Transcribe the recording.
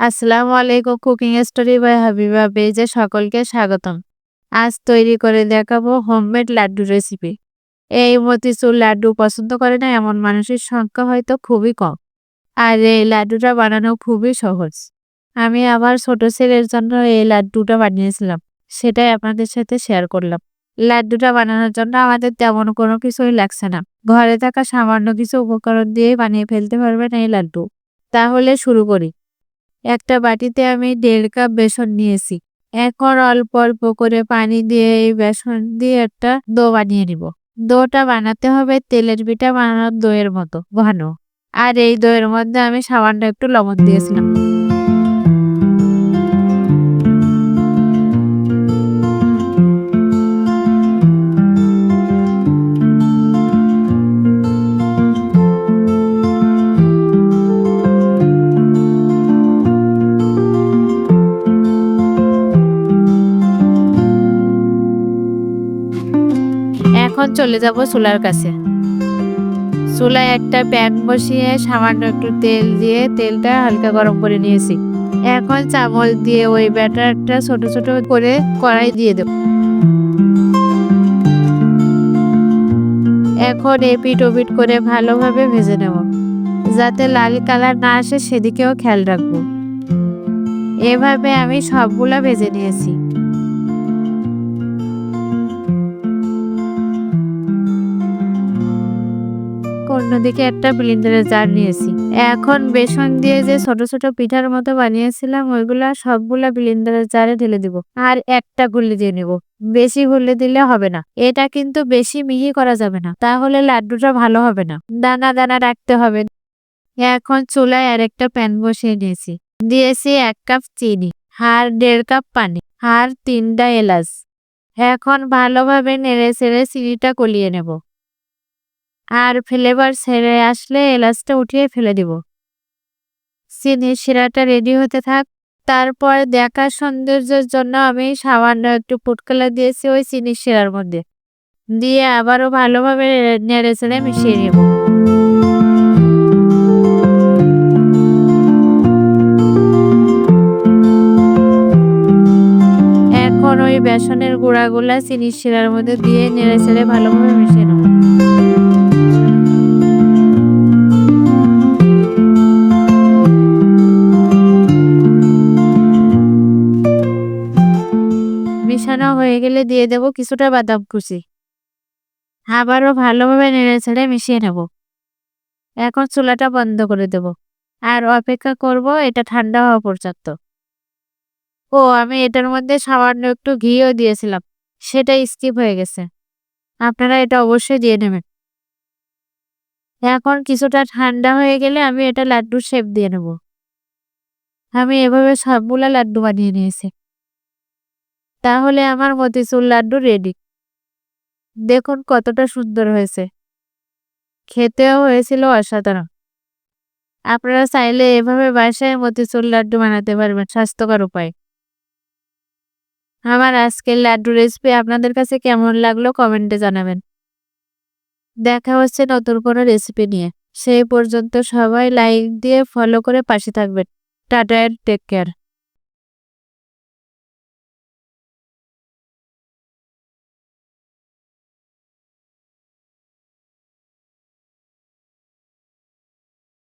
আসসালামু আলাইকুম, cooking story by Habiba পেজে সকলকে স্বাগতম। আজ তৈরি করে দেখাবো হোমমেড লাড্ডু রেসিপি। এই মতিচুর লাড্ডু পছন্দ করে না এমন মানুষের সংখ্যা হয়তো খুবই কম। আর এই লাড্ডুটা বানানো খুবই সহজ। আমি আবার ছোট ছেলের জন্য এই লাড্ডুটা বানিয়েছিলাম, সেটাই আপনাদের সাথে শেয়ার করলাম। লাড্ডুটা বানানোর জন্য আমাদের তেমন কোনো কিছুই লাগছে না। ঘরে থাকা সামান্য কিছু উপকরণ দিয়ে বানিয়ে ফেলতে পারবেন এই লাড্ডু। তাহলে শুরু করি। একটা বাটিতে আমি দেড় কাপ বেসন নিয়েছি। এখন অল্প অল্প করে পানি দিয়ে এই বেসন দিয়ে একটা দো বানিয়ে নিব। দোটা বানাতে হবে তেলের পিঠা বানানোর দইয়ের মতো ঘন। আর এই দইয়ের মধ্যে আমি সামান্য একটু লবণ দিয়েছিলাম। এখন চলে যাব চুলার কাছে। চুলায় একটা প্যান বসিয়ে সামান্য একটু তেল দিয়ে তেলটা হালকা গরম করে নিয়েছি। এখন চামচ দিয়ে ওই ব্যাটারটা ছোট ছোট করে কড়াই দিয়ে দেব। এখন এপিট ওপিট করে ভালোভাবে ভেজে নেব। যাতে লাল কালার না আসে সেদিকেও খেয়াল রাখব। এভাবে আমি সবগুলো ভেজে নিয়েছি। অন্যদিকে একটা ব্লিন্ডারের জার নিয়েছি। এখন বেসন দিয়ে যে ছোট ছোট পিঠার মতো বানিয়েছিলাম, ওইগুলা সবগুলা ব্লিন্ডারের জারে ঢেলে দিব আর একটা গুলি দিয়ে নিব। বেশি গুলি দিলে হবে না। এটা কিন্তু বেশি মিহি করা যাবে না। তাহলে লাড্ডুটা ভালো হবে না। দানা দানা রাখতে হবে। এখন চুলায় আর একটা প্যান বসিয়ে নিয়েছি। দিয়েছি এক কাপ চিনি আর দেড় কাপ পানি আর তিনটা এলাচ। এখন ভালোভাবে নেড়ে চেড়ে চিনিটা কলিয়ে নেব। আর ফ্লেভার ছেড়ে আসলে এলাচটা উঠিয়ে ফেলে দিব। চিনি শিরাটা রেডি হতে থাক। তারপর দেখা সৌন্দর্যের জন্য আমি সামান্য একটু ফুড কালার দিয়েছি ওই চিনি শিরার মধ্যে। দিয়ে আবারও ভালোভাবে নেড়ে চেড়ে মিশিয়ে নেব। এখন ওই বেসনের গুঁড়াগুলা চিনি শিরার মধ্যে দিয়ে নেড়ে চেড়ে ভালোভাবে মিশিয়ে নেব। হয়ে গেলে দিয়ে দেব কিছুটা বাদাম কুচি। আবারও ভালোভাবে নেড়ে ছেড়ে মিশিয়ে নেব। এখন চুলাটা বন্ধ করে দেব। আর অপেক্ষা করব এটা ঠান্ডা হওয়া পর্যন্ত। ও, আমি এটার মধ্যে সামান্য একটু ঘিও দিয়েছিলাম। সেটা স্কিপ হয়ে গেছে। আপনারা এটা অবশ্যই দিয়ে নেবেন। এখন কিছুটা ঠান্ডা হয়ে গেলে আমি এটা লাড্ডুর শেপ দিয়ে নেব। আমি এভাবে সবগুলা লাড্ডু বানিয়ে নিয়েছি। তাহলে আমার মতিচুর লাড্ডু রেডি দেখুন কতটা সুন্দর হয়েছে। খেতেও হয়েছিল অসাধারণ। আপনারা চাইলে এভাবে বাসায় মতিচুর লাড্ডু বানাতে পারবেন, স্বাস্থ্যকর উপায়। আমার আজকের লাড্ডু রেসিপি আপনাদের কাছে কেমন লাগল কমেন্টে জানাবেন। দেখা হচ্ছে নতুন কোনো রেসিপি নিয়ে। সেই পর্যন্ত সবাই লাইক দিয়ে ফলো করে পাশে থাকবেন। Tata take care